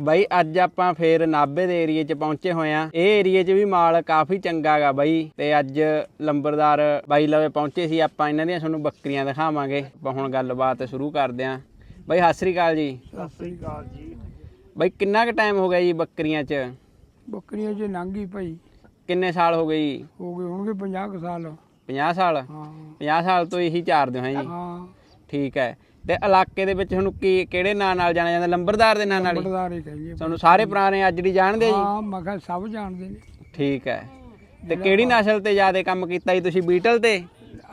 ਬਾਈ ਅੱਜ ਆਪਾਂ ਫੇਰ ਨਾਭੇ ਦੇ ਏਰੀਏ 'ਚ ਪਹੁੰਚੇ ਹੋਏ ਆ। ਇਹ ਏਰੀਏ 'ਚ ਵੀ ਮਾਲ ਕਾਫੀ ਚੰਗਾ ਗਾ ਬਾਈ। ਤੇ ਅੱਜ ਲੰਬਰਦਾਰ ਬਾਈ ਲਵੇ ਪਹੁੰਚੇ ਸੀ ਆਪਾਂ ਇਹਨਾਂ ਦੀਆਂ ਤੁਹਾਨੂੰ ਬੱਕਰੀਆਂ ਦਿਖਾਵਾਂਗੇ। ਆਪਾਂ ਹੁਣ ਗੱਲਬਾਤ ਸ਼ੁਰੂ ਕਰਦੇ ਆਂ। ਬਾਈ ਸਤਿ ਸ੍ਰੀ ਅਕਾਲ ਜੀ। ਸਤਿ ਸ੍ਰੀ ਅਕਾਲ ਜੀ। ਬਾਈ ਕਿੰਨਾ ਕੁ ਟਾਈਮ ਹੋ ਗਿਆ ਜੀ ਬੱਕਰੀਆਂ 'ਚ? ਬੱਕਰੀਆਂ 'ਚ ਲੰਘੀ ਭਾਈ। ਕਿੰਨੇ ਸਾਲ ਹੋ ਗਏ ਜੀ? ਹੋ ਗਏ ਹੋਣਗੇ 50 ਕੁ ਸਾਲ। 50 ਸਾਲ? ਹਾਂ। 50 ਸਾਲ ਤੋਂ ਇਹੀ ਚਾਰਦੇ ਹੋ ਜੀ? ਹਾਂ। ਠੀਕ ਹੈ। ਤੇ ਇਲਾਕੇ ਦੇ ਵਿੱਚ ਤੁਹਾਨੂੰ ਕੀ ਕਿਹੜੇ ਨਾਂ ਨਾਲ ਜਾਣਿਆ ਜਾਂਦਾ? ਲੰਬਰਦਾਰ ਦੇ ਨਾਂ ਨਾਲ ਹੀ? ਬੜਦਾਰੇ ਕਹੀਏ। ਤੁਹਾਨੂੰ ਸਾਰੇ ਪੁਰਾਣੇ ਅੱਜ ਦੀ ਜਾਣਦੇ ਜੀ? ਹਾਂ ਮੈਂ ਕਿਹਾ ਸਭ ਜਾਣਦੇ ਨੇ। ਠੀਕ ਹੈ। ਤੇ ਕਿਹੜੀ ਨਸਲ ਤੇ ਜ਼ਿਆਦਾ ਕੰਮ ਕੀਤਾ ਜੀ ਤੁਸੀਂ ਬੀਟਲ ਤੇ?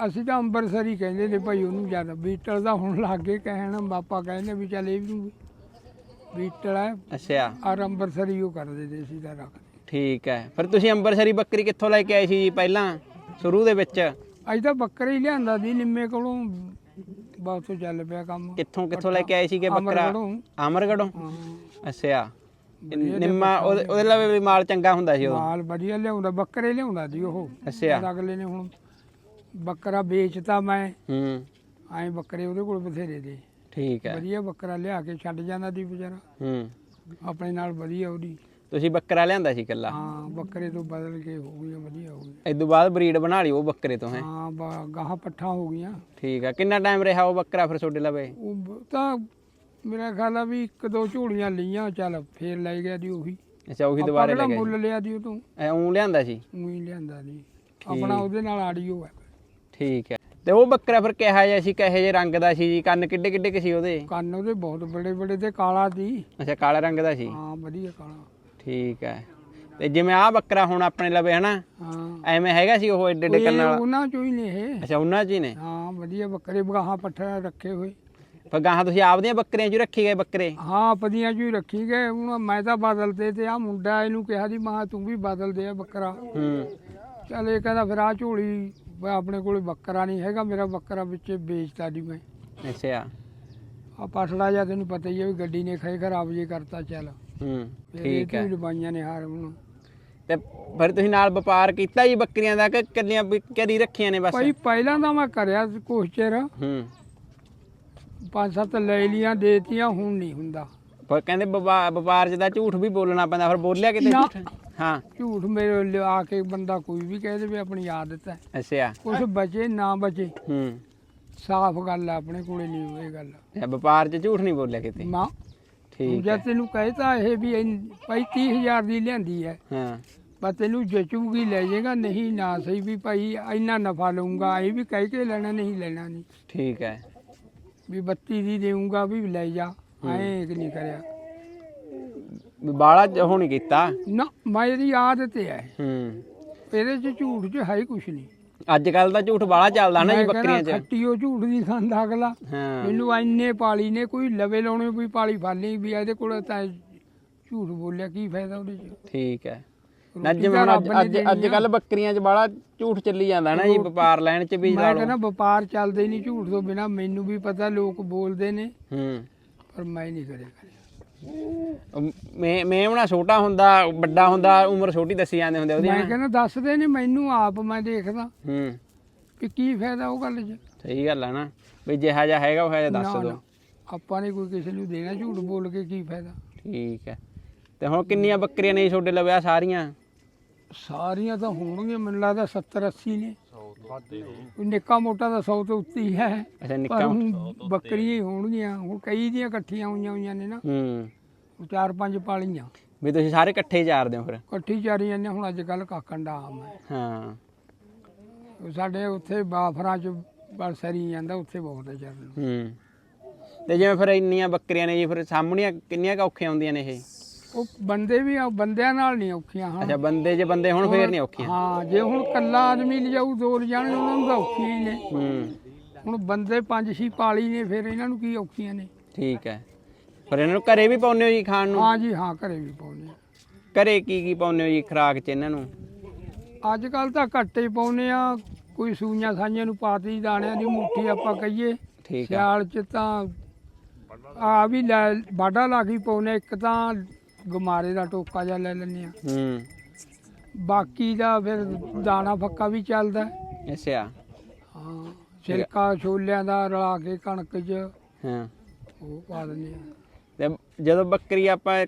ਅਸੀਂ ਤਾਂ ਅੰਬਰਸਰੀ ਕਹਿੰਦੇ ਨੇ ਭਾਈ ਉਹਨੂੰ ਜ਼ਿਆਦਾ। ਬੀਟਲ ਦਾ ਹੁਣ ਲੱਗੇ ਕਹਿਣ ਪਾਪਾ ਕਹਿੰਦੇ ਵੀ ਚੱਲ ਇਹ ਵੀ ਬੀਟਲ ਹੈ। ਅੱਛਾ। ਔਰ ਅੰਬਰਸਰੀ ਉਹ ਕਰਦੇ ਤੇ ਅਸੀਂ ਤਾਂ ਰੱਖਦੇ ਠੀਕ ਹੈ। ਫਿਰ ਤੁਸੀਂ ਅੰਬਰਸਰੀ ਬੱਕਰੀ ਕਿੱਥੋਂ ਲੈ ਕੇ ਆਏ ਸੀ ਜੀ ਪਹਿਲਾਂ ਸ਼ੁਰੂ ਦੇ ਵਿੱਚ? ਅੱਜ ਤਾਂ ਬੱਕਰੇ ਹੀ ਲਿਆਂਦਾ ਸੀ ਨਿੰਮੇ ਕੋਲੋਂ। ਬਹੁਤ ਚੱਲ ਪਿਆ ਕੰਮ। ਕਿੱਥੋਂ ਕਿੱਥੋਂ ਲੈ ਕੇ ਆਏ ਸੀਗੇ ਬੱਕਰਾ। ਅਮਰਗੜੋਂ ਅੱਛਾ। ਨਿੰਮਾ ਉਹਦੇ ਉਹਦੇ ਲਵੇ ਵੀ ਮਾਲ ਚੰਗਾ ਹੁੰਦਾ ਸੀ ਉਹ? ਮਾਲ ਵਧੀਆ ਲਿਆਉਂਦਾ ਬੱਕਰੇ ਲਿਆਉਂਦਾ ਸੀ ਉਹ। ਅੱਛਾ। ਫਿਰ ਅਗਲੇ ਨੇ ਹੁਣ ਬੱਕਰਾ ਵੇਚਤਾ ਮੈਂ ਹੂੰ। ਐਂ ਬੱਕਰੇ ਉਹਦੇ ਕੋਲ ਬਥੇਰੇ ਦੇ। ਠੀਕ ਹੈ। ਵਧੀਆ ਬੱਕਰਾ ਲਿਆ ਕੇ ਛੱਡ ਜਾਂਦਾ ਸੀ ਵਿਚਾਰਾ। ਹੂੰ। ਆਪਣੇ ਨਾਲ ਵਧੀਆ ਉਹਦੀ ਤੁਸੀਂ ਬੱਕਰਾ ਲਿਆਂਦਾ ਸੀ ਇਕੱਲਾ? ਹਾਂ ਬੱਕਰੇ ਤੋਂ ਬਦਲ ਕੇ ਹੋ ਗਈਆਂ ਵਧੀਆ ਹੋ ਗਈਆਂ। ਇਸ ਤੋਂ ਬਾਅਦ ਬਰੀਡ ਬਣਾ ਲਈ ਉਹ ਬੱਕਰੇ ਤੋਂ ਹੈ? ਹਾਂ ਬ- ਗਾਹਾਂ ਪੱਠਾ ਹੋ ਗਈਆਂ। ਠੀਕ ਹੈ ਕਿੰਨਾ ਟਾਈਮ ਰਿਹਾ ਉਹ ਬੱਕਰਾ ਫਿਰ ਤੁਹਾਡੇ ਲਵੇ? ਉਹ ਬ- ਤਾਂ ਮੇਰਾ ਖਿਆਲ ਆ ਵੀ ਇੱਕ ਦੋ ਝੋਲੀਆਂ ਲਈਆਂ ਚੱਲ ਫੇਰ ਲੈ ਗਿਆ ਦੀ ਉਹੀ। ਅੱਛਾ ਉਹੀ ਦੁਬਾਰੇ ਲੈ ਗਏ। ਮੁੱਲ ਲਿਆ ਦੀ ਉਹ ਤੋਂ? ਐ ਉਹ ਲਿਆਂਦਾ ਸੀ? ਉਹੀ ਲਿਆਂਦਾ ਨਹੀਂ ਆਪਣਾ ਉਹਦੇ ਨਾਲ ਆੜੀਓ ਹੈ ਠੀਕ ਹੈ ਤੇ ਉਹ ਬੱਕਰਾ ਫਿਰ ਕਿਹਾ ਜਿਹਾ ਸੀ ਕਹੇ ਜੇ ਰੰਗ ਦਾ ਸੀ ਜੀ? ਕੰਨ ਕਿੱਡੇ ਕਿੱਡੇ ਕੁ ਸੀ ਉਹਦੇ? ਕੰਨ ਉਹਦੇ ਬਹੁਤ ਬੜੇ ਬੜੇ ਤੇ ਕਾਲਾ ਸੀ। ਅੱਛਾ ਕਾਲੇ ਰੰਗ ਦਾ ਸੀ? ਹਾਂ ਵਧੀਆ ਕਾਲਾ। ਠੀਕ ਹੈ। ਤੇ ਜਿਵੇਂ ਆਹ ਬੱਕਰਾ ਹੁਣ ਆਪਣੇ ਲਵੇ ਹਨਾ ਹਾਂ। ਐਵੇਂ ਹੈਗਾ ਸੀ ਉਹ ਏਡੇ ਏਡੇ ਇਹ ਕੰਨਾਂ ਵਾਲਾ? ਉਹਨਾਂ ਚੋਂ ਹੀ ਨੇ ਇਹ। ਅੱਛਾ ਉਹਨਾਂ 'ਚ ਹੀ ਨੇ? ਹਾਂ ਵਧੀਆ ਬੱਕਰੇ ਬਗਾਹਾਂ ਪੱਠਾ ਰੱਖੇ ਹੋਏ। ਫਿਰ ਗਾਹਾਂ ਤੁਸੀਂ ਆਪਦੀਆਂ ਬੱਕਰੀਆਂ 'ਚ ਹੀ ਰੱਖੀ ਗਏ ਬੱਕਰੇ? ਹਾਂ ਪਦੀਆਂ ਚੋਂ ਹੀ ਰੱਖੀ ਗਏ। ਹੁਣ ਮੈਂ ਤਾਂ ਬਦਲਤੇ ਤੇ ਆ ਮੁੰਡਾ ਇਹਨੂੰ ਕਿਹਾ ਦੀ ਮਾਂ ਤੂੰ ਵੀ ਬਦਲ ਦੇ ਆ ਬੱਕਰਾ। ਹੂੰ। ਚੱਲ ਇਹ ਕਹਿੰਦਾ ਫਿਰ ਆ ਝੋਲੀ ਵੀ ਆਪਣੇ ਕੋਲ ਬੱਕਰਾ ਨਹੀਂ ਹੈਗਾ ਮੇਰਾ ਬੱਕਰਾ ਵਿੱਚ ਵੇਚਤਾ ਦੀ ਮੈਂ। ਅੱਛਾ। ਆ ਪਸੜਾ ਜਾਂ ਤੈਨੂੰ ਪਤਾ ਹੀ ਹੈ ਵੀ ਗੱਡੀ ਨੇ ਖਾਈ ਖਰਾਬ ਜੇ ਕਰਤਾ ਚੱਲ। ਹੂੰ ਠੀਕ ਇਹ ਹੈ। ਢੀਡ ਬਾਈਆਂ ਨੇ ਹਾਰ ਹੁਣ ਤੇ ਫਿਰ ਤੁਸੀਂ ਨਾਲ ਵਪਾਰ ਕੀਤਾ ਜੀ ਬੱਕਰੀਆਂ ਦਾ ਕਿ ਕੱਲੀਆਂ ਵੀ ਕਦੀ ਰੱਖੀਆਂ ਨੇ ਬਸ? ਭਾਈ ਪਹਿਲਾਂ ਤਾਂ ਮੈਂ ਕਰਿਆ ਕੁਛ ਚਿਰ। ਹੂੰ। ਪੰਜ ਸੱਤ ਲੈ ਲੀਆਂ ਦੇਤੀਆਂ ਹੁਣ ਨਹੀਂ ਹੁੰਦਾ। ਪਰ ਕਹਿੰਦੇ ਵਪਾ- ਵਪਾਰ 'ਚ ਤਾਂ ਝੂਠ ਵੀ ਬੋਲਣਾ ਪੈਂਦਾ ਫਿਰ ਬੋਲਿਆ ਕਿਤੇ? ਨਾ। ਝੂਠ ਹਾਂ। ਝੂਠ ਮੇਰੇ ਲਿਆ ਕੇ ਬੰਦਾ ਕੋਈ ਵੀ ਕਹਿ ਦੇਵੇ ਆਪਣੀ ਆਦਤ ਹੈ ਅੱਛਾ। ਕੁਛ ਬਚੇ ਨਾ ਬਚੇ। ਹੂੰ। ਸਾਫ਼ ਗੱਲ ਆ ਆਪਣੇ ਕੋਲੇ ਨਹੀਂ ਇਹ ਗੱਲ। ਵਪਾਰ 'ਚ ਝੂਠ ਨਹੀਂ ਬੋਲਿਆ ਕਿਤੇ? ਮਾਂ ਠੀਕ ਜੇ ਤੈਨੂੰ ਕਹਿਤਾ ਇਹ ਵੀ ਇੰਨ- ਭਾਈ 30000 ਦੀ ਲਿਆਂਦੀ ਹੈ। ਹਾਂ। ਬਸ ਤੈਨੂੰ ਜਚੂਗੀ ਲੈ ਜਾਏਗਾ ਨਹੀਂ ਨਾ ਸਹੀ ਵੀ ਭਾਈ ਇੰਨਾ ਨਫਾ ਲਊਂਗਾ ਇਹ ਵੀ ਕਹਿ ਕੇ ਲੈਣਾ ਨਹੀਂ ਲੈਣਾ ਨਹੀਂ ਠੀਕ ਹੈ। ਵੀ 32 ਦੀ ਦੇਊਂਗਾ ਵੀ ਲੈ ਜਾ। ਐਂ ਕਿ ਨਹੀਂ ਕਰਿਆ। ਬਾਲਾ ਨਹੀਂ ਕੀਤਾ। ਨਾ ਮੇਰੀ ਆਦਤ ਹੈ। ਹੂੰ। ਇਹਦੇ ਚ ਝੂਠ ਚ ਹੈ ਹੀ ਕੁਛ ਨਹੀਂ ਅੱਜ ਕੱਲ ਤਾਂ ਝੂਠ ਬਾਲਾ ਚੱਲਦਾ ਨਾ ਜੀ ਬੱਕਰੀਆਂ 'ਚ। ਖੱਟੀਓ ਝੂਠ ਦੀ ਖਾਂਦਾ ਅਗਲਾ। ਮੈਨੂੰ ਇੰਨੇ ਪਾਲੀ ਨੇ ਕੋਈ ਲਵੇ ਲਾਉਣੇ ਕੋਈ ਪਾਲੀ ਫਾਲੀ ਵੀ ਇਹਦੇ ਕੋਲ ਤਾਂ ਝੂਠ ਬੋਲਿਆ ਕੀ ਫਾਇਦਾ ਉਹਦੇ ਚ? ਠੀਕ ਹੈ। ਨਾ ਜਿਵੇਂ ਅੱਜ ਅੱਜ ਕੱਲ ਬੱਕਰੀਆਂ 'ਚ ਬਾਲਾ ਝੂਠ ਚੱਲੀ ਜਾਂਦਾ ਨਾ ਜੀ ਵਪਾਰ ਲੈਣ 'ਚ ਵੀ ਮੈਂ ਕਹਿੰਦਾ ਵਪਾਰ ਚੱਲਦੇ ਨਹੀਂ ਝੂਠ ਤੋਂ ਬਿਨਾ ਮੈਨੂੰ ਵੀ ਪਤਾ ਲੋਕ ਬੋਲਦੇ ਨੇ। ਹੂੰ। ਪਰ ਮੈਂ ਨਹੀਂ ਕਰਿਆ ਕਰਿਆ ਮੈਂ ਮੇਮਣਾ ਛੋਟਾ ਹੁੰਦਾ ਵੱਡਾ ਹੁੰਦਾ ਉਮਰ ਛੋਟੀ ਦੱਸੀ ਜਾਂਦੇ ਹੁੰਦੇ ਉਹਦੀ ਮੈਂ ਕਹਿੰਦਾ ਦੱਸਦੇ ਨੇ ਮੈਨੂੰ ਆਪ ਮੈਂ ਦੇਖਦਾ ਹੂੰ। ਕਿ ਕੀ ਫਾਇਦਾ ਉਹ ਗੱਲ 'ਚ। ਸਹੀ ਗੱਲ ਹੈ ਨਾ। ਵੀ ਜਿਹਾ ਜਿਹਾ ਹੈਗਾ ਉਹ ਜਿਹਾ ਦੱਸ ਦਿਓ। ਆਪਾਂ ਨੇ ਕੋਈ ਕਿਸੇ ਨੂੰ ਦੇਣਾ ਝੂਠ ਬੋਲ ਕੇ ਕੀ ਫਾਇਦਾ। ਠੀਕ ਹੈ ਤੇ ਹੁਣ ਕਿੰਨੀਆਂ ਬੱਕਰੀਆਂ ਨੇ ਤੁਹਾਡੇ ਲਵਿਆ ਸਾਰੀਆਂ? ਸਾਰੀਆਂ ਤਾਂ ਹੋਣਗੀਆਂ ਮੈਨੂੰ ਲੱਗਦਾ 70 80 ਨੇ। ਨਿੱਕਾ ਮੋਟਾ ਤਾਂ 100 ਤੋਂ ਉੱਤੇ ਹੀ ਹੈ। ਅੱਛਾ ਪਰ ਨਿੱਕਾ ਹੁਣ ਬੱਕਰੀਆਂ ਹੀ ਹੋਣਗੀਆਂ। ਹੁਣ ਕਈ ਦੀਆਂ ਇਕੱਠੀਆਂ ਹੋਈਆਂ ਹੋਈਆਂ ਨੇ ਨਾ। ਹੂੰ। ਉਹ ਚਾਰ ਪੰਜ ਪਾਲੀਆਂ। ਵੀ ਤੁਸੀਂ ਸਾਰੇ ਇਕੱਠੇ ਹੀ ਚਾਰਦੇ ਹੋ ਫਿਰ? ਇਕੱਠੀ ਚਾਰੀਆਂ ਨੇ ਹੁਣ ਅੱਜ ਕੱਲ ਕਾਕਣ ਦਾ ਆਮ ਹੈ। ਹਾਂ। ਉਹ ਸਾਡੇ ਉੱਥੇ ਬਾਫਰਾਂ ਚ ਬਸ ਸਰੀ ਜਾਂਦਾ ਉੱਥੇ ਬਹੁਤ ਹੈ ਚਰਨ ਹੂੰ। ਤੇ ਜਿਵੇਂ ਫਿਰ ਇੰਨੀਆਂ ਬੱਕਰੀਆਂ ਨੇ ਜੀ ਫਿਰ ਸਾਹਮਣੀਆਂ ਕਿੰਨੀਆਂ ਕੁ ਔਖੀਆਂ ਹੁੰਦੀਆਂ ਨੇ ਇਹ? ਉਹ ਬੰਦੇ ਵੀ ਆ ਬੰਦਿਆਂ ਨਾਲ ਨਹੀਂ ਔਖੀਆਂ ਹਾਂ ਅੱਛਾ ਬੰਦੇ ਜੇ ਬੰਦੇ ਹੁਣ ਫੇਰ ਨਹੀਂ ਔਖੀਆਂ। ਹਾਂ ਜੇ ਹੁਣ ਕੱਲਾ ਆਦਮੀ ਲਿਜਾਊ ਦੋ ਲਿਜਾਣੇ ਉਹਨਾਂ ਨੂੰ ਤਾਂ ਔਖੀਆਂ ਹੀ ਨੇ। ਹੂੰ। ਹੁਣ ਬੰਦੇ ਪੰਜ ਛੇ ਪਾਲੀ ਨੇ ਫਿਰ ਇਹਨਾਂ ਨੂੰ ਕੀ ਔਖੀਆਂ ਨੇ? ਠੀਕ ਹੈ। ਫਿਰ ਇਹਨਾਂ ਨੂੰ ਘਰੇ ਵੀ ਪਾਉਂਦੇ ਹੋ ਜੀ ਖਾਣ ਨੂੰ? ਹਾਂ ਜੀ ਹਾਂ ਘਰੇ ਵੀ ਪਾਉਂਦੇ ਆ ਘਰੇ ਕੀ ਕੀ ਪਾਉਂਦੇ ਹੋ ਜੀ ਖਰਾਕ 'ਚ ਇਹਨਾਂ ਨੂੰ? ਅੱਜ ਕੱਲ ਤਾਂ ਘੱਟੇ ਪਾਉਨੇ ਆ ਕੋਈ ਸੂਈਆਂ ਸਾਈਆਂ ਨੂੰ ਪਾਤੀ ਦਾਣਿਆਂ ਦੀ ਮੁੱਠੀ ਆਪਾਂ ਕਹੀਏ। ਠੀਕ ਹੈ। ਸਿਆਲ ਚ ਤਾਂ ਆ ਵੀ ਲੈ ਬਾਡਾ ਲਾ ਕੇ ਹੀ ਪਾਉਨੇ ਇੱਕ ਤਾਂ ਗਮਾਰੇ ਦਾ ਟੋਕਾ ਜਿਹਾ ਲੈ ਲੈਂਦੇ ਆ ਹੂੰ। ਬਾਕੀ ਦਾ ਫਿਰ ਦਾਣਾ ਫੱਕਾ ਵੀ ਚੱਲਦਾ ਅੱਛਾ। ਹਾਂ ਛਿਲਕਾ ਛੋਲਿਆਂ ਦਾ ਰਲਾ ਕੇ ਕਣਕ 'ਚ ਹਾਂ। ਉਹ ਪਾ ਦਿੰਦੇ ਆ ਤੇ ਜਦੋਂ ਬੱਕਰੀ ਆਪਾਂ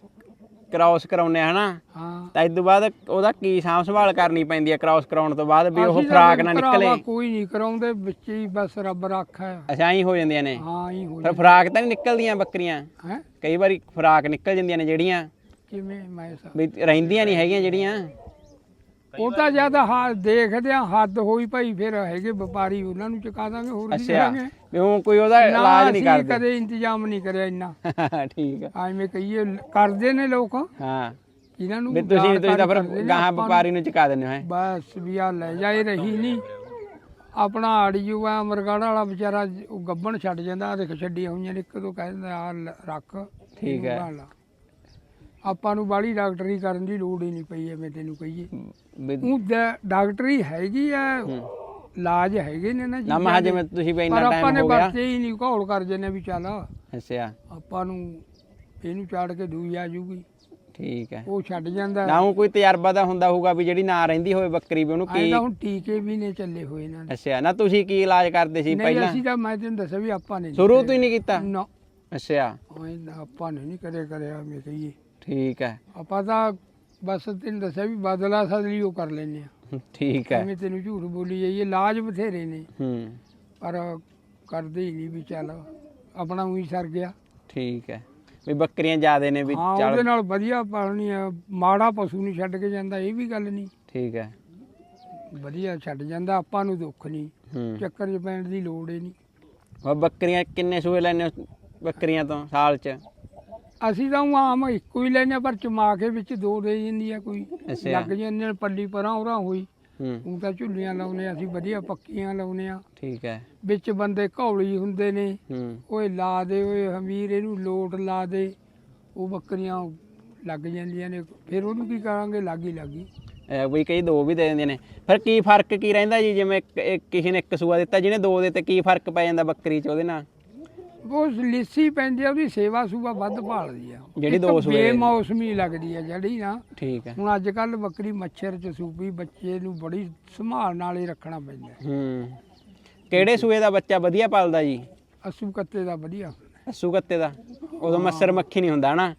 ਕ੍ਰਾਸ ਕਰਾਉਨੇ ਆ ਹਨਾ ਹਾਂ। ਤਾਂ ਇਸ ਤੋਂ ਬਾਅਦ ਉਹਦਾ ਕੀ ਸਾਂਭ ਸੰਭਾਲ ਕਰਨੀ ਪੈਂਦੀ ਹੈ ਕ੍ਰਾਸ ਕਰਾਉਣ ਤੋਂ ਬਾਅਦ ਵੀ ਉਹ ਅਸੀਂ ਤਾਂ ਫਰਾਕ ਨਾ ਭਰਾਵਾ ਨਿਕਲੇ ਕੋਈ ਨਹੀਂ ਕਰਾਉਂਦੇ ਵਿੱਚ ਹੀ ਬਸ ਰੱਬ ਰੱਖਾ ਅੱਛਾ ਹੀ ਹੋ ਜਾਂਦੀਆਂ ਨੇ? ਹਾਂ ਹੀ ਹੋ ਫਿਰ ਫਰਾਕ ਤਾਂ ਨਹੀਂ ਨਿਕਲਦੀਆਂ ਬੱਕਰੀਆਂ? ਹੈ? ਕਈ ਵਾਰੀ ਫਰਾਕ ਨਿਕਲ ਜਾਂਦੀਆਂ ਨੇ ਜਿਹੜੀਆਂ। ਕਿਵੇਂ ਮੈਂ ਸਾ ਵੀ ਰਹਿੰਦੀਆਂ ਨਹੀਂ ਹੈਗੀਆਂ ਜਿਹੜੀਆਂ। ਉਹ ਤਾਂ ਜਦ ਹਾ ਦੇਖਦੇ ਆ ਹੱਦ ਹੋਈ ਭਾਈ ਫਿਰ ਹੈਗੇ ਵਪਾਰੀ ਉਹਨਾਂ ਨੂੰ ਚੁਕਾ ਦਾਂਗੇ ਹੋਰ ਕੀ ਅੱਛਾ। ਕਰਾਂਗੇ। ਵੀ ਉਹ ਕੋਈ ਉਹਦਾ ਇਲਾਜ ਨਹੀਂ ਅਸੀਂ ਕਰਦੇ। ਕਦੇ ਇੰਤਜ਼ਾਮ ਨਹੀਂ ਕਰਿਆ ਇੰਨਾ। ਠੀਕ ਹੈ ਐਵੇਂ ਕਹੀਏ ਕਰਦੇ ਨੇ ਲੋਕ। ਹਾਂ। ਇਹਨਾਂ ਨੂੰ ਵੀ ਤੁਸੀਂ ਤੁਸੀਂ ਤਾਂ ਫਿਰ ਗਾਹਾਂ ਵਪਾਰੀ ਨੂੰ ਚੁਕਾ ਦਿੰਦੇ ਹੋ ਹੈਂ? ਬਸ ਵੀ ਆ ਲੈ ਜਾਏ ਰਹੀ ਨਹੀਂ। ਆਪਣਾ ਆੜੀਓ ਆ ਅਮਰਗੜ੍ਹ ਵਾਲਾ ਵਿਚਾਰਾ ਉਹ ਗੱਬਣ ਛੱਡ ਜਾਂਦਾ ਆ ਦੇਖ ਛੱਡੀਆਂ ਹੋਈਆਂ ਨੇ ਇੱਕ ਦੋ ਕਹਿ ਦਿੰਦਾ ਆ ਰੱਖ। ਠੀਕ ਇਹਨੂੰ ਹੈ। ਬਣਾ ਲਾ। ਆਪਾਂ ਨੂੰ ਬਾੜੀ ਡਾਕਟਰੀ ਕਰਨ ਦੀ ਲੋੜ ਹੀ ਨਹੀਂ ਪਈ ਐਵੇਂ ਤੈਨੂੰ ਕਹੀਏ। ਵੀ ਉਹ ਡਾਕਟਰੀ ਹੈਗੀ ਆ ਇਲਾਜ ਹੈਗੇ ਨੇ ਨਾ ਨਾ ਮਹਾ। ਜਿਵੇਂ ਤੁਸੀਂ ਵੀ ਪਰ ਇੰਨਾ ਆਪਾਂ ਟਾਈਮ ਨੇ ਹੋ ਗਿਆ। ਵਰਤੇ ਹੀ ਨਹੀਂ ਘੋਲ ਕਰ ਜਨੇ ਵੀ ਚੱਲ। ਅੱਛਾ। ਆਪਾਂ ਨੂੰ ਇਹਨੂੰ ਚਾੜ ਕੇ ਦੂਈ ਆ ਜੂਗੀ। ਠੀਕ ਹੈ। ਉਹ ਛੱਡ ਜਾਂਦਾ। ਨਾ ਉਹ ਕੋਈ ਤਜਰਬਾ ਦਾ ਹੁੰਦਾ ਹੋਊਗਾ ਵੀ ਜਿਹੜੀ ਨਾ ਰਹਿੰਦੀ ਹੋਵੇ ਬੱਕਰੀ ਵੀ ਉਹਨੂੰ ਐਂ ਕੀ ਤਾਂ ਹੁਣ ਟੀਕੇ ਵੀ ਨੇ ਚੱਲੇ ਹੋਏ ਇਹਨਾਂ ਨੇ ਅੱਛਾ ਨਾ ਤੁਸੀਂ ਕੀ ਇਲਾਜ ਕਰਦੇ ਸੀ ਨਹੀਂ ਪਹਿਲਾਂ? ਅਸੀਂ ਤਾਂ ਮੈਂ ਤੈਨੂੰ ਦੱਸਿਆ ਵੀ ਆਪਾਂ ਨੇ ਸ਼ੁਰੂ ਤੋਂ ਹੀ ਨਹੀਂ ਕੀਤਾ? ਨਾ। ਅੱਛਾ। ਐਂ ਤਾਂ ਆਪਾਂ ਨੇ ਨਹੀਂ ਕਦੇ ਕਰਿਆ ਮੈਂ ਕਹੀਏ। ਠੀਕ ਹੈ। ਆਪਾਂ ਤਾਂ ਬਸ ਤੈਨੂੰ ਦੱਸਿਆ ਵੀ ਬਦਲਾ ਸਦਲੀ ਉਹ ਕਰ ਲੈਨੇ ਆ। ਠੀਕ ਹੈ। ਐਵੇਂ ਤੈਨੂੰ ਝੂਠ ਬੋਲੀ ਜਾਈਏ ਇਲਾਜ ਬਥੇਰੇ ਨੇ। ਹੂੰ। ਪਰ ਕਰਦੇ ਹੀ ਨਹੀਂ ਵੀ ਚੱਲ ਆਪਣਾ ਉਹੀ ਸਰ ਗਿਆ। ਠੀਕ ਹੈ। ਵੀ ਬੱਕਰੀਆਂ ਜ਼ਿਆਦੇ ਨੇ ਵੀ ਹਾਂ ਚੱਲ। ਉਹਦੇ ਨਾਲ ਵਧੀਆ ਪਾਲਣੀ ਆ। ਮਾੜਾ ਪਸ਼ੂ ਨਹੀਂ ਛੱਡ ਕੇ ਜਾਂਦਾ ਇਹ ਵੀ ਗੱਲ ਨਹੀਂ। ਠੀਕ ਹੈ। ਵਧੀਆ ਛੱਡ ਜਾਂਦਾ ਆਪਾਂ ਨੂੰ ਦੁੱਖ ਨਹੀਂ। ਹੂੰ। ਚੱਕਰ 'ਚ ਪੈਣ ਦੀ ਲੋੜ ਹੀ ਨਹੀਂ। ਉਹ ਬੱਕਰੀਆਂ ਕਿੰਨੇ ਸੂਏ ਲੈਣੇ ਬੱਕਰੀਆਂ ਤੋਂ ਸਾਲ ਚ? ਅਸੀਂ ਤਾਂ ਊਂ ਆਮ ਇੱਕੋ ਹੀ ਲੈਨੇ ਪਰ ਚਮਾ ਕੇ ਵਿੱਚ ਦੋ ਦੇ ਜਾਂਦੀ ਆ ਕੋਈ। ਅੱਛਾ। ਲੱਗ ਜਾਂਦੇ ਨੇ ਪੱਲੀ ਪਰਾਂ ਉਰਾਂ ਹੋਈ। ਹੂੰ। ਉਹ ਤਾਂ ਝੁੱਲੀਆਂ ਲਾਉਨੇ ਅਸੀਂ ਵਧੀਆ ਪੱਕੀਆਂ ਲਾਉਨੇ ਆ ਠੀਕ ਹੈ। ਵਿੱਚ ਬੰਦੇ ਘੌਲੀ ਹੁੰਦੇ ਨੇ। ਹੂੰ। ਓਏ ਲਾ ਦੇ ਓਏ ਹਮੀਰ ਇਹਨੂੰ ਲੋਟ ਲਾ ਦੇ। ਉਹ ਬੱਕਰੀਆਂ ਲੱਗ ਜਾਂਦੀਆਂ ਨੇ। ਫਿਰ ਉਹਨੂੰ ਕੀ ਕਰਾਂਗੇ? ਲੱਗੀ ਲੱਗੀ। ਇਹ ਵੀ ਕਈ ਦੋ ਵੀ ਦੇ ਦਿੰਦੇ ਨੇ। ਫਿਰ ਕੀ ਫ਼ਰਕ ਕੀ ਰਹਿੰਦਾ ਜੀ? ਜਿਵੇਂ ਇੱਕ- ਇੱਕ- ਕਿਸੇ ਨੇ ਇੱਕ ਸੂਆ ਦਿੱਤਾ ਜਿਹਨੇ ਦੋ ਦਿੱਤੇ ਕੀ ਫ਼ਰਕ ਪੈ ਜਾਂਦਾ ਬੱਕਰੀ ਚ ਉਹਦੇ ਨਾਲ? ਉਹ ਲਿੱਸੀ ਪੈਂਦੀ ਆ ਉਹਦੀ ਸੇਵਾ ਸੂਵਾ ਵੱਧ ਭਾਲਦੀ ਆ। ਜਿਹੜੀ ਦੋ ਸੂਏ। ਬੇਮੌਸਮੀ ਲੱਗਦੀ ਆ ਜਿਹੜੀ ਨਾ। ਠੀਕ ਹੈ ਹੁਣ ਅੱਜ ਕੱਲ ਬੱਕਰੀ ਮੱਛਰ ਚ ਸੂਪੀ ਬੱਚੇ ਨੂੰ ਬੜੀ ਸੰਭਾਲ ਨਾਲ ਹੀ ਰੱਖਣਾ ਪੈਂਦਾ। ਹੂੰ। ਕਿਹੜੇ ਸੂਏ ਦਾ ਬੱਚਾ ਵਧੀਆ ਪਲਦਾ ਜੀ? ਅਸੂ ਕੱਤੇ ਦਾ ਵਧੀਆ। ਅੱਸੂ ਕੱਤੇ ਦਾ। ਉਦੋਂ ਮੱਸਰ ਮੱਖੀ ਨਹੀਂ ਹੁੰਦਾ ਨਾ।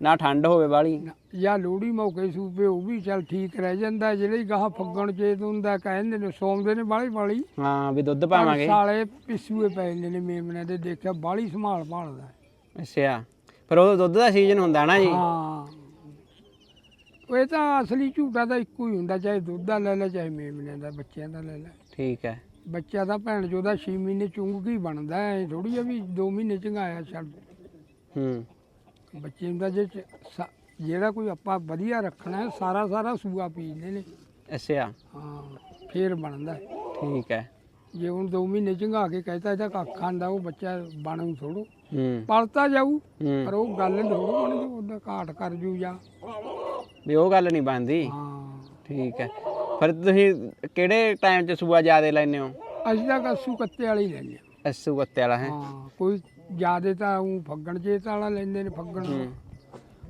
ਨਾ ਠੰਡ ਹੋਵੇ ਵਾਲੀ। ਜਾਂ ਲੋੜੀ ਮੌਕੇ ਸੂਪੇ ਉਹ ਵੀ ਚੱਲ ਠੀਕ ਰਹਿ ਜਾਂਦਾ ਜਿਹੜੇ ਗਾਹ ਫੱਗਣ ਚੇਤ ਹੁੰਦਾ ਕਹਿੰਦੇ ਨੇ ਸੌਂਦੇ ਨੇ ਬਾਲੀ ਬਾਲੀ ਹਾਂ ਵੀ ਦੁੱਧ ਪਰ ਪਾਵਾਂਗੇ ਸਾਲੇ ਪਿਸੂਏ ਪੈ ਜਾਂਦੇ ਨੇ ਮੇਮਣੇ ਦੇ ਦੇਖਿਆ ਬਾਲੀ ਸੰਭਾਲ ਭਾਲਦਾ ਅੱਛਾ ਫਿਰ ਉਹ ਦੁੱਧ ਦਾ ਸੀਜ਼ਨ ਹੁੰਦਾ ਨਾ ਜੀ। ਹਾਂ। ਉਹ ਇਹ ਤਾਂ ਅਸਲੀ ਝੂਟਾ ਤਾਂ ਇੱਕੋ ਹੀ ਹੁੰਦਾ ਚਾਹੇ ਦੁੱਧ ਦਾ ਲੈ ਲੈ ਚਾਹੇ ਮੇਮਣੇ ਦਾ ਬੱਚਿਆਂ ਦਾ ਲੈ ਲੈ। ਠੀਕ ਹੈ। ਬੱਚਾ ਤਾਂ ਭੈਣ ਚੋਦਾ 6 ਮਹੀਨੇ ਚੁੰਗ ਕੀ ਬਣਦਾ ਐ ਥੋੜੀ ਆ ਵੀ 2 ਮਹੀਨੇ ਚੰਗਾਇਆ ਛੱਡ। ਹੂੰ। ਬੱਚੇ ਨੂੰ ਤਾਂ ਜੇ ਚ- ਸਾ- ਜਿਹੜਾ ਕੋਈ ਆਪਾਂ ਵਧੀਆ ਰੱਖਣਾ ਹੈ ਸਾਰਾ ਸਾਰਾ ਸੂਆ ਪੀਂਦੇ ਨੇ। ਅੱਛਾ। ਹਾਂ ਫੇਰ ਬਣਦਾ। ਹੈ। ਠੀਕ ਹੈ। ਜੇ ਹੁਣ 2 ਮਹੀਨੇ ਚੰਗਾ ਕੇ ਕਹਤਾ ਇਹਦਾ ਕੱਖ ਖਾਂਦਾ ਉਹ ਬੱਚਾ ਬਣੂ ਥੋੜੋ ਹੂੰ। ਪਲਤਾ ਜਾਊ ਪਰ ਹੂੰ ਉਹ ਗੱਲ ਥੋੜੋ ਬਣ ਜੂ ਉਹਦਾ ਘਾਟ ਕਰ ਜੂ ਜਾਂ। ਵੀ ਉਹ ਗੱਲ ਨਹੀਂ ਬਣਦੀ। ਹਾਂ। ਠੀਕ ਹੈ। ਫਿਰ ਤੁਸੀਂ ਕਿਹੜੇ ਟਾਈਮ 'ਚ ਸੂਆ ਜ਼ਿਆਦਾ ਲੈਂਦੇ ਹੋ? ਅਸੀਂ ਤਾਂ ਕੱਸੂ ਕੱਤੇ ਵਾਲੀ ਹਾਂ। ਅੱਸੂ ਕੱਤੇ ਵਾਲਾ ਹੈ? ਹਾਂ ਕੋਈ ਜਿਆਦੇ ਤਾਂ ਉਹ ਫੱਗਣ ਚੇਤ ਵਾਲਾ ਲੈਂਦੇ ਨੇ ਫੱਗਣ ਹੂੰ।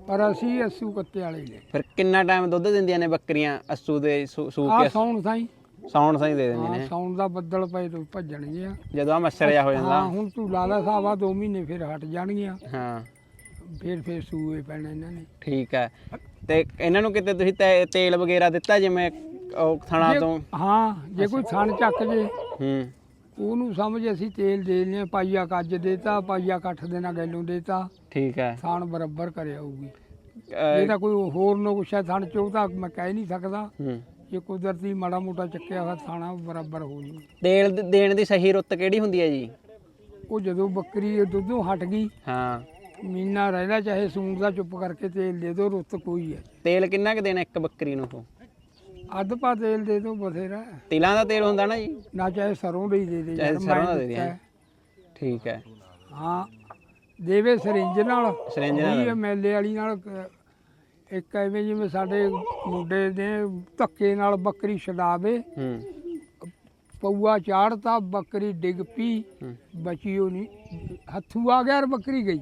ਪਰ ਅਸੀਂ ਅਸੂ ਕੱਤੇ ਵਾਲੇ ਹੀ ਲੈ ਫਿਰ ਕਿੰਨਾ ਟਾਈਮ ਦੁੱਧ ਦਿੰਦੀਆਂ ਨੇ ਬੱਕਰੀਆਂ ਅੱਸੂ ਦੇ ਸੂ ਸੂ ਆ ਕੇ? ਸੌਣ ਸਾਈ। ਸੌਣ ਸਾਈ ਦੇ ਦਿੰਦੀਆਂ ਨੇ। ਸੌਣ ਦਾ ਬੱਦਲ ਪਏ ਤੋਂ ਭੱਜਣਗੇ ਆ ਜਦੋਂ ਆ ਮੱਛਰ ਜਾ ਹੋ ਜਾਂਦਾ। ਹਾਂ ਹੁਣ ਤੂੰ ਲਾਲਾ ਸਾਹਿਬ ਆ 2 ਮਹੀਨੇ ਫਿਰ ਹਟ ਜਾਣਗੀਆਂ। ਹਾਂ। ਫਿਰ ਫਿਰ ਸੂਏ ਪੈਣੇ ਇਹਨਾਂ ਨੇ। ਠੀਕ ਹੈ। ਤੇ ਇਹਨਾਂ ਨੂੰ ਕਿਤੇ ਤੁਸੀਂ ਤੈ- ਤੇਲ ਵਗੈਰਾ ਦਿੱਤਾ ਜਿਵੇਂ ਉਹ ਥਣਾ ਜੇ- ਤੋਂ? ਹਾਂ ਜੇ ਕੋਈ ਥਣ ਚੱਕ ਜੇ। ਹੂੰ। ਉਹਨੂੰ ਸਮਝ ਅਸੀਂ ਤੇਲ ਦੇ ਹਾਂ ਪਾਈਆ ਕੱਜ ਦੇਤਾ ਪਾਈਆ ਕੱਠ ਦੇਣਾ ਗੈਲੋਂ ਦੇਤਾ। ਠੀਕ ਹੈ। ਥਣ ਬਰਾਬਰ ਕਰਿਆ ਹੋਊਗੀ। ਅਹ, ਇਹ ਤਾਂ ਕੋਈ ਹੋਰ ਨੁਕਸ਼ਾ ਥਣ ਚੋਂ ਤਾਂ ਮੈਂ ਕਹਿ ਨਹੀਂ ਸਕਦਾ। ਹੂੰ। ਜੇ ਕੁਦਰਤੀ ਮਾੜਾ ਮੋਟਾ ਚੱਕਿਆ ਹੋਇਆ ਥਾਣਾ ਬਰਾਬਰ ਹੋ ਜੂ। ਤੇਲ ਦ- ਦੇਣ ਦੀ ਸਹੀ ਰੁੱਤ ਕਿਹੜੀ ਹੁੰਦੀ ਹੈ ਜੀ? ਉਹ ਜਦੋਂ ਬੱਕਰੀ ਦੁੱਧੋਂ ਹਟ ਗਈ ਹਾਂ। ਮੀਨਾ ਰਹਿਦਾ ਚਾਹੇ ਸੂਣ ਦਾ ਚੁੱਪ ਕਰਕੇ ਤੇਲ ਦੇ ਦੋ ਰੁੱਤ ਕੋਈ ਹੈ। ਤੇਲ ਕਿੰਨਾ ਕੁ ਦੇਣਾ ਇੱਕ ਬੱਕਰੀ ਨੂੰ ਉਹ? ਅੱਧ ਪਾ ਤੇਲ ਦੇ ਦੋ ਬਥੇਰਾ। ਤਿਲਾਂ ਦਾ ਤੇਲ ਹੁੰਦਾ ਨਾ ਜੀ ਨਾ ਚਾਹੇ ਸਰੋਂ ਦਾ ਹੀ ਦੇ ਦੇ ਚਾਹੇ ਯਾਰ, ਸਰੋਂ ਮੈਂ ਦਾ ਦੇ ਦੇ, ਦਿੱਤਾ। ਠੀਕ ਹੈ ਹਾਂ ਦੇਵੇ ਸਰਿੰਜ ਨਾਲ ਸਰਿੰਜ ਨਾਲ। ਐਮਐਲਏ ਵਾਲੀ ਨਾਲ ਕ- ਇੱਕ ਐਵੇਂ ਜਿਵੇਂ ਸਾਡੇ ਮੁੰਡੇ ਨੇ ਧੱਕੇ ਨਾਲ ਬੱਕਰੀ ਛਡਾਵੇ ਹੂੰ ਪਊਆ ਚਾੜਤਾ ਬੱਕਰੀ ਡਿੱਗ ਪਈ ਹੂੰ। ਬਚੀ ਉਹ ਨਹੀਂ ਹੱਥੂ ਆ ਗਿਆ ਔਰ ਬੱਕਰੀ ਗਈ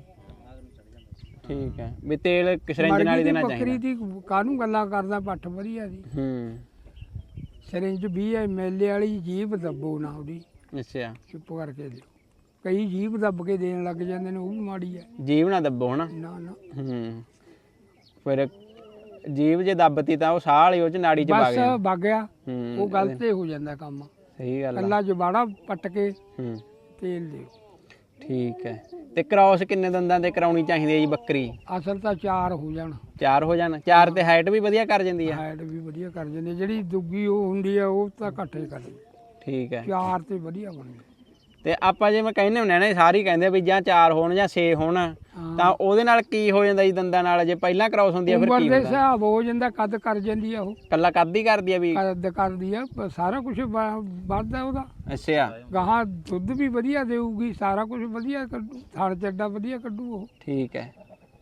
ਠੀਕ ਹੈ। ਵੀ ਤੇਲ ਕਿਸਰਿੰਜ ਮਰ ਨਾਲ ਹੀ ਦੇਣਾ ਬੱਕਰੀ ਚਾਹੀਦਾ ਦੀ ਕਾਹਨੂੰ ਗੱਲਾਂ ਕਰਦਾ ਪੱਠ ਵਧੀਆ ਦੀ। ਹੂੰ। ਸਰਿੰਜ ਵੀ ਐਮਐਲਏ ਵਾਲੀ ਜੀਭ ਦੱਬੋ ਨਾ ਉਹਦੀ। ਅੱਛਾ। ਚੁੱਪ ਕਰਕੇ ਦਿਓ। ਕਈ ਜੀਭ ਦੱਬ ਕੇ ਦੇਣ ਲੱਗ ਜਾਂਦੇ ਨੇ ਉਹ ਵੀ ਮਾੜੀ ਹੈ। ਜੀਵ ਨਾ ਦੱਬੋ ਹਨਾ। ਨਾ ਨਾ। ਹੂੰ। ਫਿਰ ਜੀਵ ਜੇ ਦੱਬਤੀ ਤਾਂ ਉਹ ਸਾਹ ਵਾਲੀ ਉਹ ਚ ਨਾੜੀ ਚ ਵਗ ਬਸ ਗਿਆ ਵਗ ਗਿਆ। ਹੂੰ। ਉਹ ਗੱਲ ਤੇ ਹੋ ਜਾਂਦਾ ਕੰਮ। ਸਹੀ ਗੱਲ ਆ। ਕੱਲਾ ਜਬਾੜਾ ਪੱਟ ਕੇ ਹੂੰ। ਤੇਲ ਦਿਓ। ਠੀਕ ਹੈ। ਤੇ ਕ੍ਰਾਸ ਕਿੰਨੇ ਦੰਦਾਂ ਤੇ ਕਰਾਉਣੀ ਚਾਹੀਦੀ ਹੈ ਜੀ ਬੱਕਰੀ? ਅਸਲ ਤਾਂ ਚਾਰ ਹੋ ਜਾਣ। ਚਾਰ ਹੋ ਜਾਣ। ਚਾਰ ਤੇ ਹਾਈਟ ਵੀ ਵਧੀਆ ਕਰ ਜਾਂਦੀ ਆ ਹਾਈਟ ਵੀ ਵਧੀਆ ਕਰ ਜਾਂਦੇ ਜਿਹੜੀ ਦੁੱਗੀ ਉਹ ਹੁੰਦੀ ਆ ਉਹ ਤਾਂ ਘੱਟੇ ਕਰ ਠੀਕ ਹੈ। ਚਾਰ ਤੇ ਵਧੀਆ ਬਣਦੀ ਤੇ ਆਪਾਂ ਜਿਵੇਂ ਕਹਿੰਦੇ ਹੁੰਦੇ ਆ ਨਾ ਸਾਰੀ ਕਹਿੰਦੇ ਆ ਵੀ ਜਾਂ ਚਾਰ ਹੋਣ ਜਾਂ 6 ਹੋਣ ਤਾਂ ਉਹਦੇ ਨਾਲ ਕੀ ਹੋ ਜਾਂਦਾ ਜੀ ਦੰਦਾਂ ਨਾਲ? ਜੇ ਪਹਿਲਾਂ ਕ੍ਰਾਸ ਹੁੰਦੀ ਆ ਫਿਰ ਉਮਰ ਕੀ ਦੇ ਹੁੰਦਾ? ਹਿਸਾਬ ਹੋ ਜਾਂਦਾ ਕੱਦ ਕਰ ਜਾਂਦੀ ਆ ਉਹ। ਕੱਲਾ ਕੱਦ ਹੀ ਕਰਦੀ ਆ ਵੀ? ਕੱਦ ਕਰਦੀ ਆ ਸਾਰਾ ਕੁਝ ਵੱਧਦਾ ਉਹਦਾ। ਅੱਛਾ। ਗਾਹਾਂ ਦੁੱਧ ਵੀ ਵਧੀਆ ਦੇਊਗੀ ਸਾਰਾ ਕੁਝ ਵਧੀਆ ਥਣ ਚੱਡਾ ਵਧੀਆ ਕੱਢੂ ਉਹ। ਠੀਕ ਹੈ।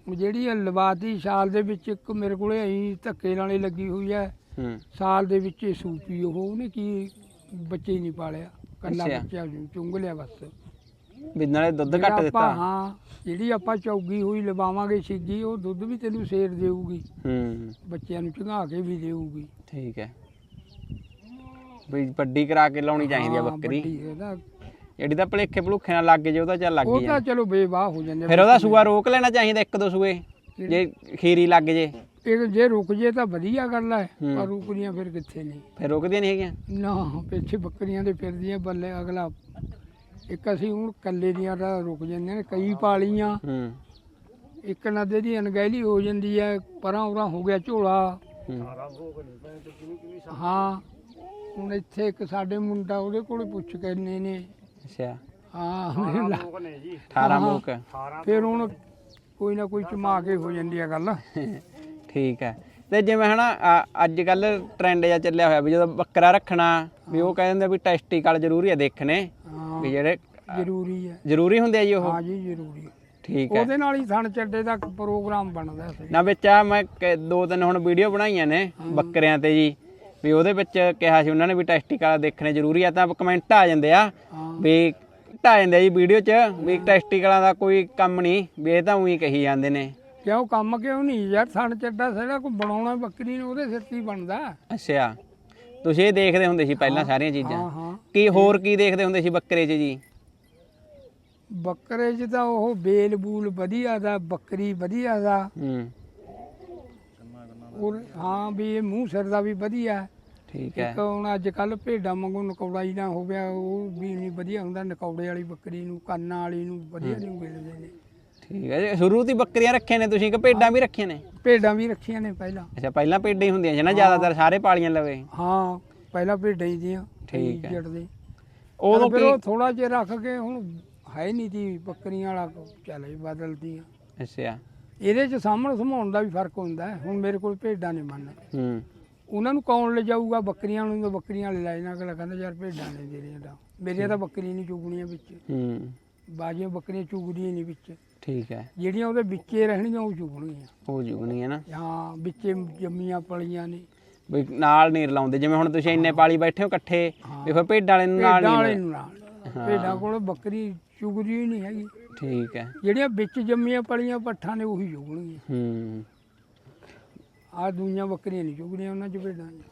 ਜਿਹੜੀ ਲਵਾਤੀ ਸਾਲ ਦੇ ਵਿੱਚ ਇੱਕ ਮੇਰੇ ਕੋਲੇ ਐਂ ਧੱਕੇ ਨਾਲੇ ਲੱਗੀ ਹੋਈ ਹੈ। ਹੂੰ। ਸਾਲ ਦੇ ਵਿੱਚ ਸੂਪੀ ਉਹ ਉਹਨੇ ਕੀ ਬੱਚੇ ਨਹੀਂ ਪਾਲਿਆ। ਕੱਲਾ ਅੱਛਾ। ਬੱਚਾ ਚੁੰਗ ਲਿਆ ਬਸ। ਵੀ ਨਾਲੇ ਦੁੱਧ ਜਿਹੜਾ ਘੱਟ ਆਪਾਂ ਦਿੱਤਾ ਹਾਂ ਜਿਹੜੀ ਆਪਾਂ ਚੌਗੀ ਹੋਈ ਲਵਾਵਾਂਗੇ ਛਿੱਗੀ ਉਹ ਦੁੱਧ ਵੀ ਤੈਨੂੰ ਸ਼ੇਰ ਦੇਊਗੀ। ਹੂੰ। ਬੱਚਿਆਂ ਨੂੰ ਚੰਗਾ ਕੇ ਵੀ ਦੇਊਗੀ। ਠੀਕ ਹੈ। ਵੀ ਵੱਡੀ ਕਰਾ ਕੇ ਲਾਉਣੀ ਚਾਹੀਦੀ ਆ ਹਾਂ, ਬੱਕਰੀ। ਵੱਡੀ ਇਹਦਾ- ਜਿਹੜੀ ਤਾਂ ਭਲੇਖੇ ਭਲੂਖੇ ਨਾਲ ਲੱਗ ਜੇ ਉਹ ਤਾਂ ਚੱਲ ਲੱਗ ਉਹ ਚਲੋ ਬੇਵਾਹ ਹੋ ਜਾਂਦੇ ਫਿਰ ਉਹਦਾ ਸੂਆ ਰੋਕ ਲੈਣਾ ਚਾਹੀਦਾ ਇੱਕ ਦੋ ਸੂਏ ਜੇ ਖੀਰੀ ਲੱਗ ਜੇ। ਇਹ ਜੇ ਰੁਕ ਜੇ ਤਾਂ ਵਧੀਆ ਗੱਲ ਹੈ। ਪਰ ਰੁਕਦੀਆਂ ਫਿਰ ਕਿੱਥੇ ਨਹੀਂ ਫਿਰ ਰੁਕਦੀਆਂ ਨਹੀਂ ਹੈਗੀਆਂ? ਨਾ ਪਿੱਛੇ ਬੱਕਰੀਆਂ ਦੇ ਫਿਰਦੀਆਂ ਬੱਲੇ ਅਗਲਾ। ਇੱਕ ਅਸੀਂ ਹੁਣ ਕੱਲੇ ਦੀਆਂ ਤਾਂ ਰੁਕ ਜਾਂਦੇ ਨੇ ਕਈ ਪਾਲੀਆਂ। ਹੂੰ। ਇੱਕ ਨਦੇ ਦੀ ਅਣਗਹਿਲੀ ਹੋ ਜਾਂਦੀ ਹੈ ਪਰਾਂ ਉਰਾਂ ਹੋ ਗਿਆ ਝੋਲਾ। ਹੂੰ। ਹਾਂ ਹੁਣ ਇੱਥੇ ਇੱਕ ਸਾਡੇ ਮੁੰਡਾ ਉਹਦੇ ਕੋਲੇ ਪੁੱਛ ਕੇ ਨੇ ਨੇ। ਅੱਛਾ। ਹਾਂ ਮੈਨੂੰ ਲਾ- 18 ਮੁੱਕ ਫਿਰ ਹੁਣ ਕੋਈ ਨਾ ਕੋਈ ਚਮਾ ਕੇ ਹੋ ਜਾਂਦੀ ਹੈ ਗੱਲ। ਠੀਕ ਹੈ। ਤੇ ਜਿਵੇਂ ਹਨਾ ਅੱਜ ਕੱਲ ਟ੍ਰੈਂਡ ਜਿਹਾ ਚੱਲਿਆ ਹੋਇਆ ਵੀ ਜਦੋਂ ਬੱਕਰਾ ਰੱਖਣਾ ਵੀ ਉਹ ਕਹਿੰਦੇ ਵੀ ਟੈਸਟੀਕਲ ਜ਼ਰੂਰੀ ਹੈ ਦੇਖਣੇ ਵੀ ਜਿਹੜੇ ਜ਼ਰੂਰੀ ਹੈ ਜ਼ਰੂਰੀ ਹੁੰਦੇ ਆ ਜੀ ਉਹ? ਹਾਂ ਜੀ ਜ਼ਰੂਰੀ ਠੀਕ ਹੈ। ਉਹਦੇ ਨਾਲ ਹੀ ਥਣ ਚੱਡੇ ਦਾ ਪ੍ਰੋਗਰਾਮ ਬਣਦਾ ਸੀ। ਨਾ ਵਿੱਚ ਆ ਮੈਂ ਦੋ ਤਿੰਨ ਹੁਣ ਵੀਡੀਓ ਬਣਾਈਆਂ ਨੇ ਬੱਕਰਿਆਂ ਤੇ ਜੀ ਵੀ ਉਹਦੇ ਵਿੱਚ ਕਿਹਾ ਸੀ ਉਹਨਾਂ ਨੇ ਵੀ ਟੈਸਟੀਕਲ ਦੇਖਣੇ ਜ਼ਰੂਰੀ ਆ ਤਾਂ ਕਮੈਂਟ ਆ ਜਾਂਦੇ ਆ ਵੀ ਢਾ ਜਾਂਦੇ ਆ ਜੀ ਵੀਡੀਓ 'ਚ ਵੀ ਟੈਸਟੀਕਲਾਂ ਦਾ ਕੋਈ ਕੰਮ ਨਹੀਂ ਵੀ ਇਹ ਤਾਂ ਉਹੀ ਕਹੀ ਜਾਂਦੇ ਨੇ। ਕਿਉਂ ਕੰਮ ਕਿਉਂ ਨਹੀਂ ਯਾਰ? ਥਣ ਚੱਡਾ ਜਿਹੜਾ ਕੋਈ ਬਣਾਉਣਾ ਬੱਕਰੀ ਨੂੰ ਉਹਦੇ ਸਿਰ ਤੇ ਹੀ ਬਣਦਾ। ਅੱਛਾ। ਤੁਸੀਂ ਇਹ ਦੇਖਦੇ ਹੁੰਦੇ ਸੀ ਪਹਿਲਾਂ ਸਾਰੀਆਂ ਚੀਜ਼ਾਂ। ਹਾਂ ਕੀ ਹੋਰ ਕੀ ਦੇਖਦੇ ਹੁੰਦੇ ਸੀ ਬੱਕਰੇ 'ਚ ਜੀ? ਬੱਕਰੇ 'ਚ ਤਾਂ ਉਹ ਬੇਲ ਬੂਲ ਵਧੀਆ ਦਾ ਬੱਕਰੀ ਵਧੀਆ ਦਾ। ਹੂੰ। ਹਾਂ ਵੀ ਇਹ ਮੂੰਹ ਸਿਰ ਦਾ ਵੀ ਵਧੀਆ। ਠੀਕ ਹੈ। ਇੱਕ ਹੁਣ ਅੱਜ ਕੱਲ ਭੇਡਾਂ ਵਾਂਗੂ ਨਕੌੜਾ ਹੀ ਨਾ ਹੋ ਗਿਆ ਉਹ ਵੀ ਨਹੀਂ ਵਧੀਆ ਹੁੰਦਾ। ਨਕੌੜੇ ਵਾਲੀ ਬੱਕਰੀ ਨੂੰ ਕੰਨਾਂ ਵਾਲੀ ਨੂੰ ਵਧੀਆ ਨਹੀਂ ਮਿਲਦੇ ਨੇ। ਠੀਕ ਹੈ। ਜੀ ਸ਼ੁਰੂ ਤੋਂ ਹੀ ਬੱਕਰੀਆਂ ਰੱਖੀਆਂ ਨੇ ਤੁਸੀਂ ਕਿ ਭੇਡਾਂ ਵੀ ਰੱਖੀਆਂ ਨੇ? ਭੇਡਾਂ ਵੀ ਰੱਖੀਆਂ ਨੇ ਪਹਿਲਾਂ। ਅੱਛਾ ਪਹਿਲਾਂ ਭੇਡਾਂ ਹੀ ਹੁੰਦੀਆਂ ਸੀ ਨਾ ਜ਼ਿਆਦਾਤਰ ਸਾਰੇ ਪਾਲੀਆਂ ਲਵੇ? ਹਾਂ ਪਹਿਲਾਂ ਭੇਡਾਂ ਹੀ ਦੀਆਂ ਠੀਕ ਹੈ। ਜੜਦੇ। ਉਦੋਂ ਫਿਰ ਕੀ ਥੋੜਾ ਜਿਹਾ ਰੱਖ ਕੇ ਹੁਣ ਹੈ ਨਹੀਂ ਦੀ ਬੱਕਰੀਆਂ ਵਾਲਾ ਚੱਲ ਹੀ ਬਦਲਦੀਆਂ। ਅੱਛਾ। ਇਹਦੇ 'ਚ ਸਾਹਮਣ ਸਮਾਉਣ ਦਾ ਵੀ ਫ਼ਰਕ ਹੁੰਦਾ ਹੈ। ਹੁਣ ਮੇਰੇ ਕੋਲ ਭੇਡਾਂ ਨੇ ਮੰਨ ਹੂੰ। ਉਹਨਾਂ ਨੂੰ ਕੌਣ ਲਿਜਾਊਗਾ ਬੱਕਰੀਆਂ ਨੂੰ ਤਾਂ ਬੱਕਰੀਆਂ ਲੈ ਜਾਣਾ ਅਗਲਾ ਕਹਿੰਦਾ ਯਾਰ ਭੇਡਾਂ ਨੇ ਦੇਣੀਆਂ ਤਾਂ। ਮੇਰੀਆਂ ਤਾਂ ਬੱਕਰੀਆਂ ਨਹੀਂ ਚੁਗਣੀਆਂ ਵਿੱਚ। ਹੂੰ। ਬਾਜੀਆਂ ਬੱਕਰੀਆਂ ਚੁਗਦੀਆਂ ਨਹੀਂ ਵਿੱਚ। ਠੀਕ ਹੈ। ਜਿਹੜੀਆਂ ਉਹਦੇ ਵਿੱਚੇ ਰਹਿਣਗੀਆਂ ਉਹ ਚੁਗਣਗੀਆਂ। ਹੋ ਜੂਗਣੀ ਹੈ ਨਾ। ਹਾਂ ਵਿੱਚੇ ਜੰਮੀਆਂ ਪਲੀਆਂ ਨੇ। ਵੀ ਨਾਲ ਨਹੀਂ ਰਲਾਉਂਦੇ ਜਿਵੇਂ ਹੁਣ ਤੁਸੀਂ ਇੰਨੇ ਪਾਲੀ ਬੈਠੇ ਹੋ ਇਕੱਠੇ ਵੀ ਫਿਰ ਭੇਡਾਂ ਵਾਲੇ ਨੂੰ ਨਾਲ ਭੇਡਾਂ ਵਾਲੇ ਨਹੀਂ ਨੂੰ ਨਾਲ। ਭੇਡਾਂ ਕੋਲ ਬੱਕਰੀ ਚੁਗਦੀ ਹੀ ਨਹੀਂ ਹੈਗੀ। ਠੀਕ ਹੈ। ਜਿਹੜੀਆਂ ਵਿੱਚ ਜੰਮੀਆਂ ਪਲੀਆਂ ਪੱਠਾਂ ਨੇ ਉਹੀ ਚੁਗਣਗੀਆਂ। ਹੂੰ। ਆ ਦੂਈਆਂ ਬੱਕਰੀਆਂ ਨਹੀਂ ਚੁਗਣੀਆਂ ਉਹਨਾਂ 'ਚ ਭੇਡਾਂ 'ਚ।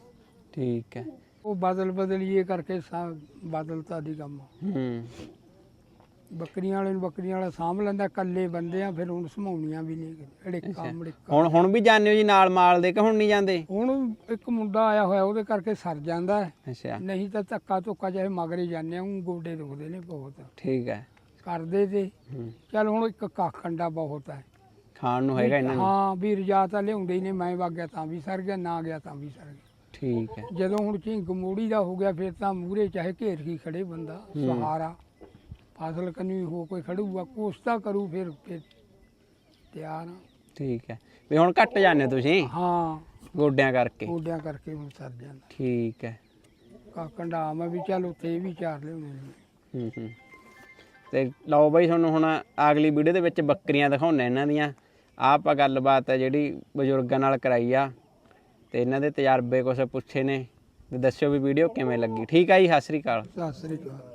ਠੀਕ ਹੈ। ਉਹ ਬਦਲ ਬਦਲੀਏ ਕਰਕੇ ਸਾ ਬਦਲਤਾ ਦੀ ਕੰਮ। ਹੂੰ। ਬੱਕਰੀਆਂ ਵਾਲੇ ਨੂੰ ਬੱਕਰੀਆਂ ਵਾਲਾ ਸਾਂਭ ਲੈਂਦਾ ਇਕੱਲੇ ਬੰਦੇ ਆ ਫਿਰ ਹੁਣ ਸਮਾਉਣੀਆਂ ਵੀ ਨਹੀਂ ਅੜਿੱਕਾ ਮੜਿੱਕਾ ਹੁਣ ਹੁਣ ਵੀ ਜਾਂਦੇ ਹੋ ਜੀ ਨਾਲ ਮਾਲ ਦੇ ਕਿ ਹੁਣ ਨਹੀਂ ਜਾਂਦੇ? ਹੁਣ ਇੱਕ ਮੁੰਡਾ ਆਇਆ ਹੋਇਆ ਉਹਦੇ ਕਰਕੇ ਸਰ ਜਾਂਦਾ। ਅੱਛਾ। ਨਹੀਂ ਤਾਂ ਧੱਕਾ ਧੁੱਕਾ ਚਾਹੇ ਮਗਰੇ ਜਾਂਦੇ ਆ ਉਹ ਗੋਡੇ ਦੁਖਦੇ ਨੇ ਬਹੁਤ। ਠੀਕ ਹੈ। ਕਰਦੇ ਤੇ। ਚੱਲ ਹੁਣ ਇੱਕ ਕੱਖ ਕੰਡਾ ਬਹੁਤ ਹੈ। ਖਾਣ ਨੂੰ ਹੈਗਾ ਇਹਨਾਂ ਨੂੰ? ਹਾਂ ਵੀ ਰਜਾ ਤਾਂ ਲਿਆਉਂਦੇ ਹੀ ਨੇ ਮੈਂ ਵਗ ਗਿਆ ਤਾਂ ਵੀ ਸਰ ਗਿਆ ਨਾ ਗਿਆ ਤਾਂ ਵੀ ਸਰ ਗਿਆ। ਠੀਕ ਹੈ। ਜਦੋਂ ਹੁਣ ਝਿੰਗ ਮੂੜੀ ਦਾ ਹੋ ਗਿਆ ਫਿਰ ਤਾਂ ਮੂਰੇ ਚਾਹੇ ਘੇਰ ਕੀ ਖੜੇ ਬੰਦਾ ਸਹਾਰਾ। ਫਸਲ ਕੰਨੀ ਹੋ ਕੋਈ ਖੜੂਗਾ ਕੋਸਤਾ ਕਰੂ ਫਿਰ ਫਿਰ ਤਿਆਰ ਆ। ਠੀਕ ਹੈ। ਵੀ ਹੁਣ ਘੱਟ ਜਾਂਦੇ ਹੋ ਤੁਸੀਂ? ਹਾਂ। ਗੋਡਿਆਂ ਕਰਕੇ? ਗੋਡਿਆਂ ਕਰਕੇ ਹੁਣ ਸਰ ਜਾਂਦਾ। ਠੀਕ ਹੈ। ਕਾ ਕੰਡਾ ਮੈਂ ਵੀ ਚੱਲ ਉੱਥੇ ਇਹ ਵੀ ਚਾਰ ਲਿਆਉਣੇ ਨੇ। ਹੂੰ ਹੂੰ। ਤੇ ਲਓ ਬਾਈ ਤੁਹਾਨੂੰ ਹੁਣ ਅਗਲੀ ਵੀਡੀਓ ਦੇ ਵਿੱਚ ਬੱਕਰੀਆਂ ਦਿਖਾਉਣੇ ਇਹਨਾਂ ਦੀਆਂ। ਆਹ ਆਪਾਂ ਗੱਲਬਾਤ ਹੈ ਜਿਹੜੀ ਬਜ਼ੁਰਗਾਂ ਨਾਲ ਕਰਾਈ ਆ। ਤੇ ਇਹਨਾਂ ਦੇ ਤਜਰਬੇ ਕੁਛ ਪੁੱਛੇ ਨੇ। ਤੇ ਦੱਸਿਓ ਵੀ ਵੀਡੀਓ ਕਿਵੇਂ ਲੱਗੀ। ਠੀਕ ਆ ਜੀ ਸਤਿ ਸ੍ਰੀ ਅਕਾਲ। ਸਤਿ ਸ੍ਰੀ ਅਕਾਲ।